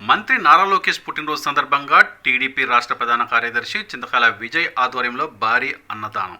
మంత్రి నారా లోకేష్ పుట్టినరోజు సందర్భంగా టీడీపీ రాష్ట్ర ప్రధాన కార్యదర్శి చింతకాల విజయ్ ఆధ్వర్యంలో భారీ అన్నదానం.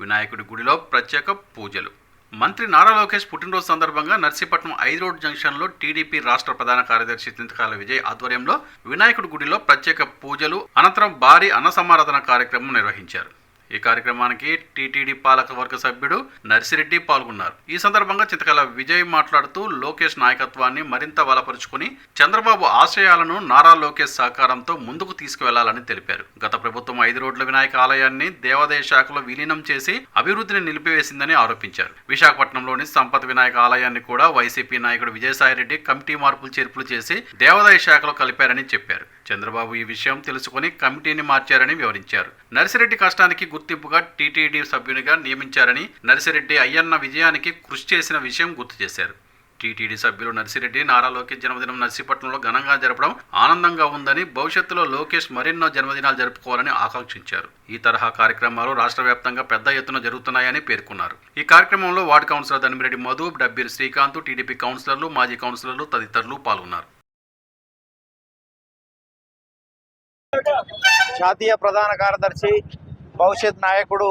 వినాయకుడి గుడిలో ప్రత్యేక పూజలు. మంత్రి నారా లోకేష్ పుట్టినరోజు సందర్భంగా నర్సీపట్నం ఐదు రోడ్ జంక్షన్లో టీడీపీ రాష్ట్ర ప్రధాన కార్యదర్శి చింతకాల విజయ్ ఆధ్వర్యంలో వినాయకుడి గుడిలో ప్రత్యేక పూజలు అనంతరం భారీ అన్న సమారాధన కార్యక్రమం నిర్వహించారు. ఈ కార్యక్రమానికి టీటీడీ పాలక వర్గ సభ్యుడు నర్సిరెడ్డి పాల్గొన్నారు. ఈ సందర్భంగా చింతకాల విజయ్ మాట్లాడుతూ లోకేష్ నాయకత్వాన్ని మరింత బలపరుచుకుని చంద్రబాబు ఆశయాలను నారా లోకేష్ సహకారంతో ముందుకు తీసుకువెళ్ళాలని తెలిపారు. గత ప్రభుత్వం ఐదు రోడ్ల వినాయక ఆలయాన్ని దేవాదాయ శాఖలో విలీనం చేసి అభివృద్ధిని నిలిపివేసిందని ఆరోపించారు. విశాఖపట్నంలోని సంపత్ వినాయక ఆలయాన్ని కూడా వైసీపీ నాయకుడు విజయసాయిరెడ్డి కమిటీ మార్పులు చేర్పులు చేసి దేవాదాయ శాఖలో కలిపారని చెప్పారు. చంద్రబాబు ఈ విషయం తెలుసుకుని కమిటీని మార్చారని వివరించారు. నర్సిరెడ్డి కష్టానికి గుర్తింపుగా టీటీడీ సభ్యునిగా నియమించారని నర్సిరెడ్డి అయ్యన్న విజయానికి కృషి చేసిన విషయం గుర్తు చేశారు. టీటీడీ సభ్యులు నర్సిరెడ్డి నారా లోకేష్ జన్మదినం నర్సీపట్నంలో ఘనంగా జరపడం ఆనందంగా ఉందని భవిష్యత్తులో లోకేష్ మరెన్నో జన్మదినాలు జరుపుకోవాలని ఆకాంక్షించారు. ఈ తరహా కార్యక్రమాలు రాష్ట్ర వ్యాప్తంగా పెద్ద ఎత్తున జరుగుతున్నాయని పేర్కొన్నారు. ఈ కార్యక్రమంలో ward councillor Dhanimireddy Madhu Dabbir Srikanth TDP కౌన్సిలర్లు మాజీ కౌన్సిలర్లు తదితరులు పాల్గొన్నారు. జాతీయ ప్రధాన కార్యదర్శి భవిష్యత్ నాయకుడు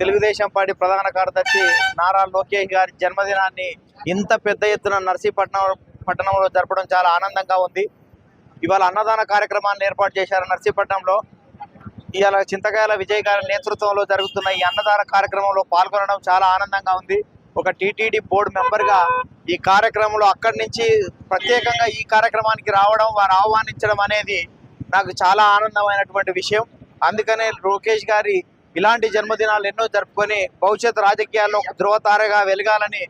తెలుగుదేశం పార్టీ ప్రధాన కార్యదర్శి నారా లోకేష్ గారి జన్మదినాన్ని ఇంత పెద్ద ఎత్తున నర్సీపట్నం పట్టణంలో జరపడం చాలా ఆనందంగా ఉంది. ఇవాళ అన్నదాన కార్యక్రమాన్ని ఏర్పాటు చేశారు నర్సీపట్నంలో. ఇవాళ చింతకాయల విజయ్ గారి నేతృత్వంలో జరుగుతున్న ఈ అన్నదాన కార్యక్రమంలో పాల్గొనడం చాలా ఆనందంగా ఉంది. ఒక టీటీడీ బోర్డు మెంబర్గా ఈ కార్యక్రమంలో అక్కడి నుంచి ప్రత్యేకంగా ఈ కార్యక్రమానికి రావడం వారు ఆహ్వానించడం అనేది నాకు చాలా ఆనందమైనటువంటి విషయం. అందుకనే లోకేష్ గారి ఇలాంటి జన్మదినాలు ఎన్నో జరుపుకొని భవిష్యత్ రాజకీయాల్లో ఒక ధృవతారగా వెలగాలని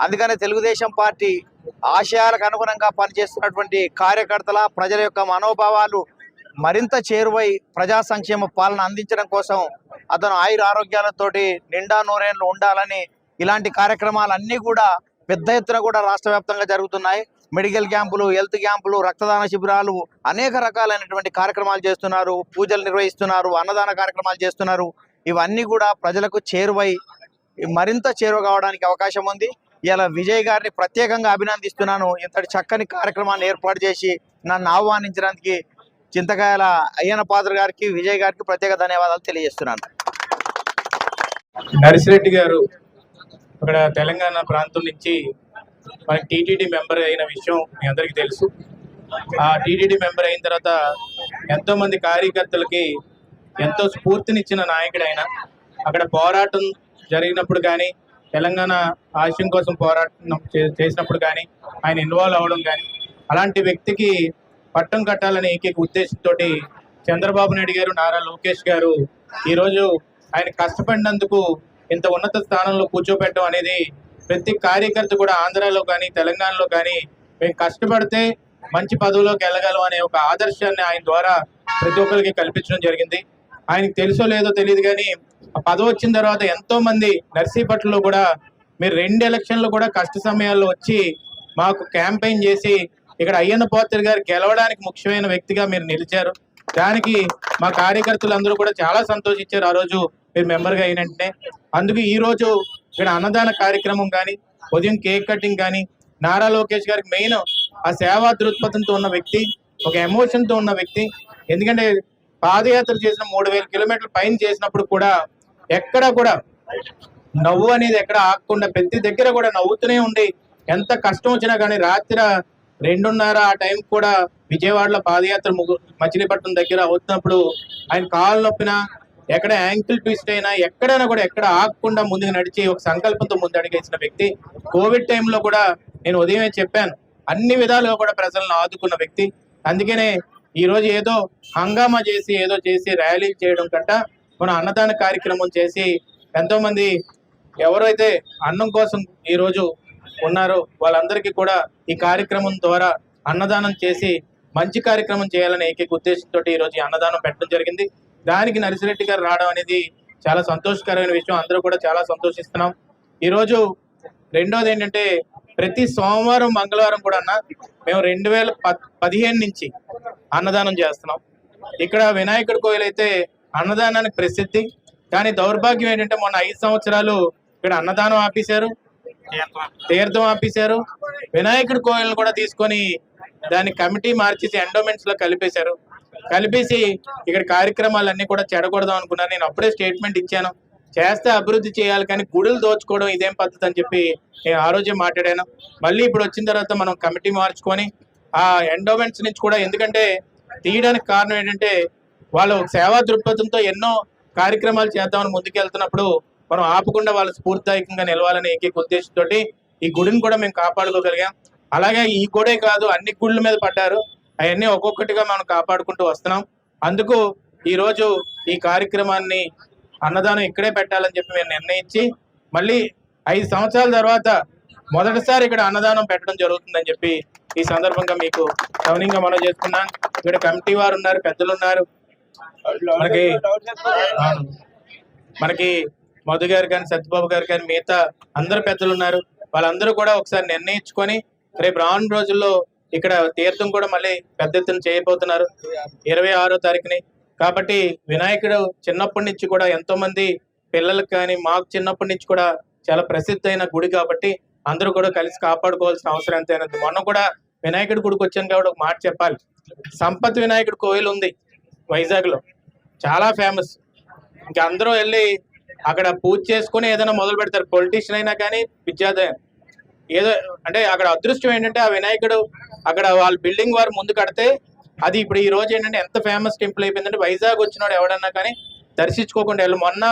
అందుకనే తెలుగుదేశం పార్టీ ఆశయాలకు అనుగుణంగా పనిచేస్తున్నటువంటి కార్యకర్తల ప్రజల యొక్క మనోభావాలు మరింత చేరువై ప్రజా సంక్షేమ పాలన అందించడం కోసం అతను ఆయుర ఆరోగ్యాలతోటి నిండా నూరేళ్ళు ఉండాలని ఇలాంటి కార్యక్రమాలన్నీ కూడా పెద్ద ఎత్తున కూడా రాష్ట్ర వ్యాప్తంగా జరుగుతున్నాయి. మెడికల్ క్యాంపులు హెల్త్ క్యాంపులు రక్తదాన శిబిరాలు అనేక రకాలైనటువంటి కార్యక్రమాలు చేస్తున్నారు పూజలు నిర్వహిస్తున్నారు అన్నదాన కార్యక్రమాలు చేస్తున్నారు. ఇవన్నీ కూడా ప్రజలకు చేరువై మరింత చేరువ కావడానికి అవకాశం ఉంది. ఇలా విజయ్ గారిని ప్రత్యేకంగా అభినందిస్తున్నాను. ఇంతటి చక్కని కార్యక్రమాన్ని ఏర్పాటు చేసి నన్ను ఆహ్వానించడానికి చింతకాయల అయ్యన పాత్ర గారికి విజయ్ గారికి ప్రత్యేక ధన్యవాదాలు తెలియజేస్తున్నాను. నర్సిరెడ్డి గారు ఇక్కడ తెలంగాణ ప్రాంతం నుంచి మనకి టీటీడీ మెంబర్ అయిన విషయం మీ అందరికీ తెలుసు. ఆ టీటీడీ మెంబర్ అయిన తర్వాత ఎంతోమంది కార్యకర్తలకి ఎంతో స్ఫూర్తినిచ్చిన నాయకుడు ఆయన అక్కడ పోరాటం జరిగినప్పుడు కానీ తెలంగాణ ఆశయం కోసం పోరాటం చే- చేసినప్పుడు కానీ ఆయన ఇన్వాల్వ్ అవ్వడం కానీ అలాంటి వ్యక్తికి పట్టం కట్టాలనే ఏకైక ఉద్దేశంతో చంద్రబాబు నాయుడు గారు నారా లోకేష్ గారు ఈరోజు ఆయన కష్టపడినందుకు ఇంత ఉన్నత స్థానంలో కూర్చోబెట్టడం అనేది ప్రతి కార్యకర్త కూడా ఆంధ్రాలో కానీ తెలంగాణలో కానీ మేము కష్టపడితే మంచి పదవిలోకి వెళ్ళగలం అనే ఒక ఆదర్శాన్ని ఆయన ద్వారా ప్రతి ఒక్కరికి కల్పించడం జరిగింది. ఆయనకి తెలుసో లేదో తెలియదు కానీ ఆ పదవి వచ్చిన తర్వాత ఎంతో మంది నర్సీపట్నంలో కూడా మీరు రెండు ఎలక్షన్లు కూడా కష్ట సమయాల్లో వచ్చి మాకు క్యాంపెయిన్ చేసి ఇక్కడ అయ్యన్న పోతర్ గారు గెలవడానికి ముఖ్యమైన వ్యక్తిగా మీరు నిలిచారు. దానికి మా కార్యకర్తలు అందరూ కూడా చాలా సంతోషించారు. ఆ రోజు మీరు మెంబర్గా అయినంటే అందుకు ఈ రోజు ఇక్కడ అన్నదాన కార్యక్రమం కానీ ఉదయం కేక్ కటింగ్ కానీ నారా లోకేష్ గారికి మెయిన్ ఆ సేవా దృక్పథంతో ఉన్న వ్యక్తి ఒక ఎమోషన్తో ఉన్న వ్యక్తి. ఎందుకంటే పాదయాత్ర చేసిన మూడు వేల కిలోమీటర్ల పైన చేసినప్పుడు కూడా ఎక్కడ కూడా నవ్వు అనేది ఎక్కడ ఆగకుండా ప్రతి దగ్గర కూడా నవ్వుతూనే ఉండి ఎంత కష్టం వచ్చినా కానీ రాత్రి రెండున్నర ఆ టైం కూడా విజయవాడలో పాదయాత్ర ముగ్గు మచిలీపట్నం దగ్గర అవుతున్నప్పుడు ఆయన కాలు నొప్పిన ఎక్కడ యాంకిల్ ట్విస్ట్ అయినా ఎక్కడైనా కూడా ఎక్కడ ఆగకుండా ముందుకు నడిచి ఒక సంకల్పంతో ముందు అడిగేసిన వ్యక్తి. కోవిడ్ టైంలో కూడా నేను ఉదయమే చెప్పాను అన్ని విధాలుగా కూడా ప్రజలను ఆదుకున్న వ్యక్తి. అందుకనే ఈరోజు ఏదో హంగామా చేసి ఏదో చేసి ర్యాలీలు చేయడం కంట మన అన్నదాన కార్యక్రమం చేసి ఎంతోమంది ఎవరైతే అన్నం కోసం ఈరోజు ఉన్నారో వాళ్ళందరికీ కూడా ఈ కార్యక్రమం ద్వారా అన్నదానం చేసి మంచి కార్యక్రమం చేయాలనే ఏకైక ఉద్దేశంతో ఈ రోజు ఈ అన్నదానం పెట్టడం జరిగింది. దానికి నర్సిరెడ్డి గారు రావడం అనేది చాలా సంతోషకరమైన విషయం. అందరూ కూడా చాలా సంతోషిస్తున్నాం. ఈరోజు రెండోది ఏంటంటే ప్రతి సోమవారం మంగళవారం కూడా అన్న మేము రెండు వేల పద్- పదిహేను నుంచి అన్నదానం చేస్తున్నాం. ఇక్కడ వినాయకుడి కోయిల్ అయితే అన్నదానానికి ప్రసిద్ధి. కానీ దౌర్భాగ్యం ఏంటంటే మొన్న ఐదు సంవత్సరాలు ఇక్కడ అన్నదానం ఆపేశారు. తీర్థం ఆపేశారు. వినాయకుడి కోయిల్ని కూడా తీసుకొని దాన్ని కమిటీ మార్చేసి ఎండోమెంట్స్లో కలిపేశారు. కలిపేసి ఇక్కడ కార్యక్రమాలన్నీ కూడా చెడగొడదాం అనుకున్నాను నేను అప్పుడే స్టేట్మెంట్ ఇచ్చాను. చేస్తే అభివృద్ధి చేయాలి కానీ గుడులు దోచుకోవడం ఇదేం పద్ధతి అని చెప్పి నేను ఆ రోజే మాట్లాడాను. మళ్ళీ ఇప్పుడు వచ్చిన తర్వాత మనం కమిటీ మార్చుకొని ఆ ఎండోమెంట్స్ నుంచి కూడా ఎందుకంటే తీయడానికి కారణం ఏంటంటే వాళ్ళు సేవా దృక్పథంతో ఎన్నో కార్యక్రమాలు చేద్దామని ముందుకెళ్తున్నప్పుడు మనం ఆపకుండా వాళ్ళు స్ఫూర్తిదాయకంగా నిలవాలని ఏకైక ఉద్దేశంతో ఈ గుడిని కూడా మేము కాపాడుకోగలిగాం. అలాగే ఈ గుడే కాదు అన్ని గుళ్ళ మీద పడ్డారు. అవన్నీ ఒక్కొక్కటిగా మనం కాపాడుకుంటూ వస్తున్నాం. అందుకు ఈరోజు ఈ కార్యక్రమాన్ని అన్నదానం ఇక్కడే పెట్టాలని చెప్పి మేము నిర్ణయించి మళ్ళీ ఐదు సంవత్సరాల తర్వాత మొదటిసారి ఇక్కడ అన్నదానం పెట్టడం జరుగుతుందని చెప్పి ఈ సందర్భంగా మీకు సౌనంగా మనం చేసుకున్నాం. ఇక్కడ కమిటీ వారు ఉన్నారు పెద్దలు ఉన్నారు. మనకి మనకి మధు గారు కానీ సత్యబాబు గారు కానీ మిగతా అందరు పెద్దలు ఉన్నారు. వాళ్ళందరూ కూడా ఒకసారి నిర్ణయించుకొని రేపు రాను రోజుల్లో ఇక్కడ తీర్థం కూడా మళ్ళీ పెద్ద ఎత్తున చేయబోతున్నారు. ఇరవై ఆరో తారీఖుని. కాబట్టి వినాయకుడు చిన్నప్పటి నుంచి కూడా ఎంతో మంది పిల్లలకు కానీ మాకు చిన్నప్పటి నుంచి కూడా చాలా ప్రసిద్ధి అయిన గుడి కాబట్టి అందరూ కూడా కలిసి కాపాడుకోవాల్సిన అవసరం ఎంతైనా. మొన్న కూడా వినాయకుడి గుడికి వచ్చాను కాబట్టి ఒక మాట చెప్పాలి. సంపత్ వినాయకుడి కోయిల్ ఉంది వైజాగ్లో చాలా ఫేమస్ ఇంకా అందరూ వెళ్ళి అక్కడ పూజ చేసుకుని ఏదైనా మొదలు పెడతారు. పొలిటీషియన్ అయినా కానీ విద్యాదయం ఏదో అంటే అక్కడ అదృష్టం ఏంటంటే ఆ వినాయకుడు అక్కడ వాళ్ళ బిల్డింగ్ వారు ముందు కడితే అది ఇప్పుడు ఈ రోజు ఏంటంటే ఎంత ఫేమస్ టెంపుల్ అయిపోయిందంటే వైజాగ్ వచ్చినోడు ఎవడన్నా కానీ దర్శించుకోకుండా వెళ్ళి మొన్న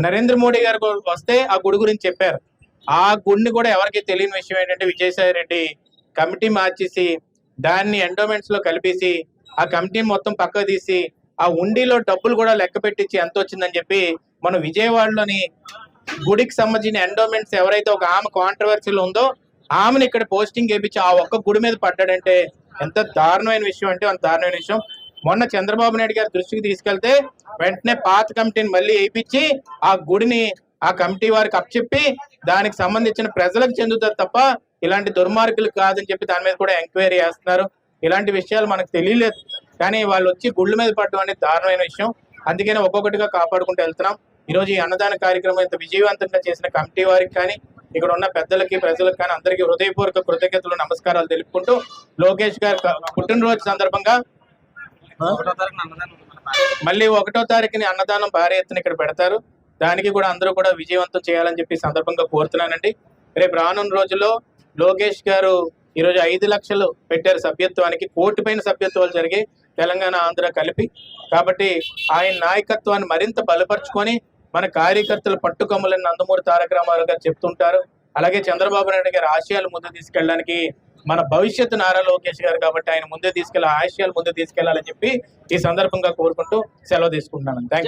నరేంద్ర మోడీ గారు వస్తే ఆ గుడి గురించి చెప్పారు. ఆ గుడిని కూడా ఎవరికి తెలియని విషయం ఏంటంటే విజయసాయి రెడ్డి కమిటీ మార్చేసి దాన్ని ఎండోమెంట్స్లో కలిపేసి ఆ కమిటీని మొత్తం పక్కకు తీసి ఆ ఉండిలో డబ్బులు కూడా లెక్క పెట్టించి ఎంత వచ్చిందని చెప్పి మనం విజయవాడలోని గుడికి సంబంధించిన ఎండోమెంట్స్ ఎవరైతే ఒక ఆమె కాంట్రవర్సీలో ఉందో ఆమెను ఇక్కడ పోస్టింగ్ వేయించి ఆ ఒక్క గుడి మీద పడ్డాడంటే ఎంత దారుణమైన విషయం అంటే అంత దారుణమైన విషయం. మొన్న చంద్రబాబు నాయుడు గారి దృష్టికి తీసుకెళ్తే వెంటనే పాత కమిటీని మళ్ళీ వేయించి ఆ గుడిని ఆ కమిటీ వారికి అప్పచెప్పి దానికి సంబంధించిన ప్రజలకు చెందుతారు తప్ప ఇలాంటి దుర్మార్గులు కాదని చెప్పి దాని మీద కూడా ఎంక్వైరీ చేస్తున్నారు. ఇలాంటి విషయాలు మనకు తెలియలేదు. కానీ వాళ్ళు వచ్చి గుళ్ళ మీద పడడం అనేది దారుణమైన విషయం. అందుకనే ఒక్కొక్కటిగా కాపాడుకుంటూ వెళ్తున్నాం. ఈరోజు ఈ అన్నదాన కార్యక్రమం ఇంత విజయవంతంగా చేసిన కమిటీ వారికి కానీ ఇక్కడ ఉన్న పెద్దలకి ప్రజలకు కానీ అందరికీ హృదయపూర్వక కృతజ్ఞతలు నమస్కారాలు తెలుపుకుంటూ లోకేష్ గారి పుట్టినరోజు సందర్భంగా మళ్ళీ ఒకటో తారీఖుని అన్నదానం భారీ ఎత్తున ఇక్కడ పెడతారు. దానికి కూడా అందరూ కూడా విజయవంతం చేయాలని చెప్పి సందర్భంగా కోరుతున్నానండి. రేపు రానున్న రోజుల్లో లోకేష్ గారు ఈరోజు ఐదు లక్షలు పెట్టారు సభ్యత్వానికి కోటి పైన సభ్యత్వాలు జరిగి తెలంగాణ ఆంధ్ర కలిపి. కాబట్టి ఆయన నాయకత్వాన్ని మరింత బలపరుచుకొని మన కార్యకర్తలు పట్టుకమ్మలని నందమూరి తారక రామారావు గారు చెప్తుంటారు. అలాగే చంద్రబాబు నాయుడు గారి ఆశయాలు ముందు తీసుకెళ్ళడానికి మన భవిష్యత్తు నారా లోకేష్ గారు కాబట్టి ఆయన ముందే తీసుకెళ్ళి ఆశయాలు ముందు తీసుకెళ్ళాలని చెప్పి ఈ సందర్భంగా కోరుకుంటూ సెలవు తీసుకుంటున్నాను. థ్యాంక్